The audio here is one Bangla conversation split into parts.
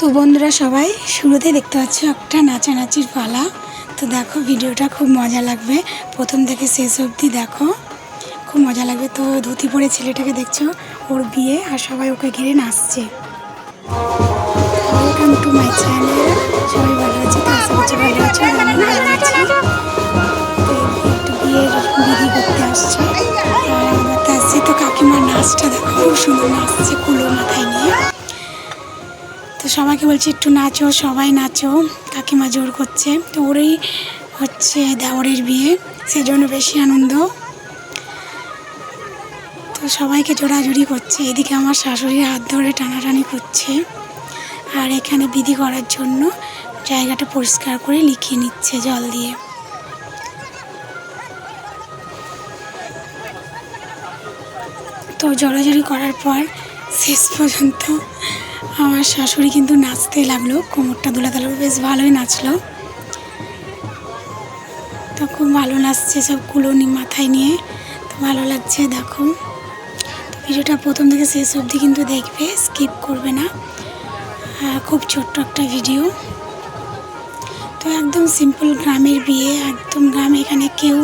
তো বন্ধুরা সবাই শুরুতে দেখতে পাচ্ছ একটা নাচানাচির পালা। তো দেখো, ভিডিওটা খুব মজা লাগবে। প্রথম থেকে শেষ অবধি দেখো। খুব মজা লাগবে। তো ধুতি পরে ছেলেটাকে দেখছ, ওর বিয়ে, আর সবাই ওকে ঘিরে নাচছে। ওয়েলকাম টু মাই চ্যানেল সবাই ভালো আছে? তো আশা করছি ভালো আছো একটু বিয়ের বিধি করতে আসছে। আর আমরা তো আসছি, তো কাকিমার নাচটা দেখো, খুব সুন্দর নাচছে। সবাইকে বলছি, একটু নাচো, সবাই নাচো। কাকিমা জোর করছে। তো ওরই হচ্ছে দেওরের বিয়ে সেই জন্য বেশি আনন্দ। তো সবাইকে জোড়াজুড়ি করছে। এদিকে আমার শাশুড়ি হাত ধরে টানাটানি করছে। আর এখানে বিধি করার জন্য জায়গাটা পরিষ্কার করে লিখিয়ে নিচ্ছে জল দিয়ে। তো জড়াজড়ি করার পর শেষ পর্যন্ত আমার শাশুড়ি কিন্তু নাচতে লাগল, কোমরটা দুলা দিল, বেশ ভালোই নাচলো। তো খুব ভালো নাচছে সব কুলোনি মাথায় নিয়ে, তো ভালো লাগছে, দেখো। তো ভিডিওটা প্রথম থেকে শেষ অবধি কিন্তু দেখবে স্কিপ করবে না। খুব ছোট্ট একটা ভিডিও তো একদম সিম্পল গ্রামের বিয়ে, একদম গ্রামে এখানে কেউ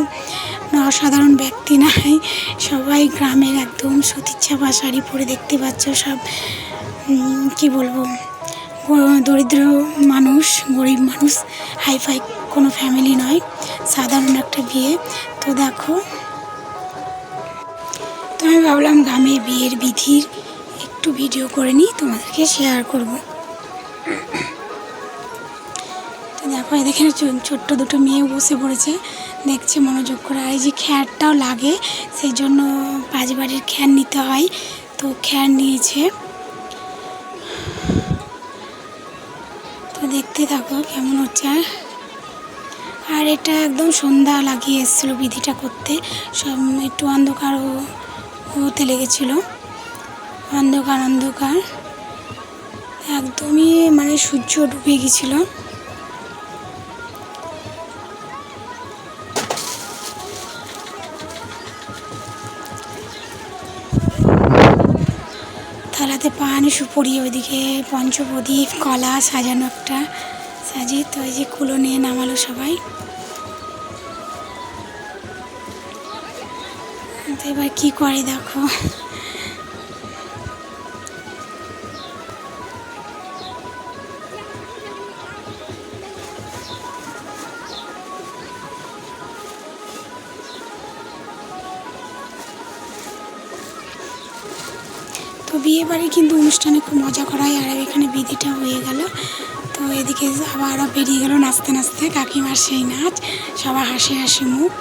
অসাধারণ ব্যক্তি নাই। সবাই গ্রামের একদম সতীচ্ছা বা শাড়ি পরে দেখতে পাচ্ছ সব কি বলব দরিদ্র মানুষ, গরিব মানুষ হাইফাই কোনো ফ্যামিলি নয়, সাধারণ একটা বিয়ে। তো দেখো, তো আমি ভাবলাম গ্রামে বিয়ের বিধির একটু ভিডিও করে নিই, তোমাদেরকে শেয়ার করব। তো দেখো এখানে ছোট্ট দুটো মেয়ে বসে পড়েছে। দেখছে মনোযোগ করে। আর এই যে খ্যারটাও লাগে সেই জন্য বাড়ির খ্যার নিতে হয়। তো খ্যার নিয়েছে। তো দেখতে থাকো কেমন হচ্ছে। আর এটা একদম সন্ধ্যা লাগিয়ে এসেছিল বিধিটা করতে। সব একটু অন্ধকার হতে লেগেছিলো। অন্ধকার অন্ধকার। একদমই মানে সূর্য ডুবে গেছিল। থালাতে পান সুপুরি, ওইদিকে পঞ্চপ্রদীপ, কলা সাজানো একটা সাজিয়ে তো এই যে কুলো নিয়ে নামালো সবাই। তো এবার কি করে দেখো? তো বিয়ে বাড়ি কিন্তু অনুষ্ঠানে খুব মজা করা হয়, আর এখানে বিধিটা হয়ে গেল। তো এদিকে আবারও বেরিয়ে গেল নাচতে নাচতে, কাকিমার সেই নাচ সবাই হাসি হাসি মুখ,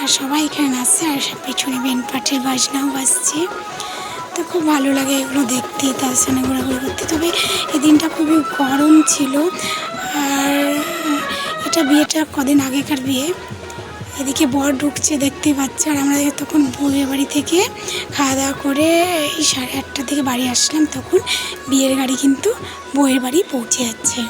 আর সবাই এখানে নাচছে, আর সব পেছনে বেন পাটের বাজনাও বাজছে। তো খুব ভালো লাগে এগুলো দেখতে, তার সঙ্গে ঘোরাঘুরি করতে। তবে এই দিনটা খুবই গরম ছিল, আর এটা বিয়েটা কদিন আগেকার বিয়ে? এদিকে বর ঢুকছে দেখতে পাচ্ছে, আর আমরা তখন বউয়ের বাড়ি থেকে খাওয়া দাওয়া করে এই সাড়ে আটটার দিকে বাড়ি আসলাম, তখন বিয়ের গাড়ি কিন্তু বউয়ের বাড়ি পৌঁছে যাচ্ছে।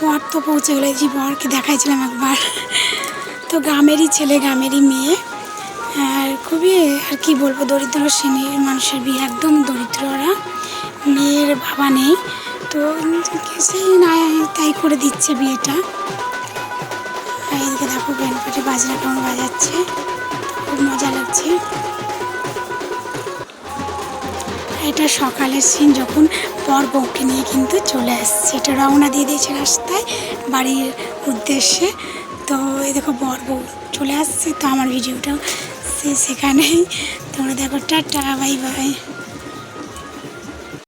বর তো পৌঁছে গেলে যে বরকে দেখাইছিলাম একবার। তো গ্রামেরই ছেলে, গ্রামেরই মেয়ে। খুবই আর কি বলব, দরিদ্র শ্রেণির মানুষের বিয়ে, একদম দরিদ্ররা। মেয়ের বাবা নেই, তো সেই না তাই করে দিচ্ছে বিয়েটা। এদিকে দেখো, বেনপাটি বাজনা কেমন বাজাচ্ছে, খুব মজা লাগছে। এটা সকালের সিন যখন পর বউকে নিয়ে কিন্তু চলে আসছে। এটা রওনা দিয়ে দিয়েছে রাস্তায়, বাড়ির উদ্দেশ্যে। তো এই দেখো বর বউ চলে আসছে, তো আমার ভিডিওটাও সে সেখানেই। তোমরা দেখো টাটা বাই বাই।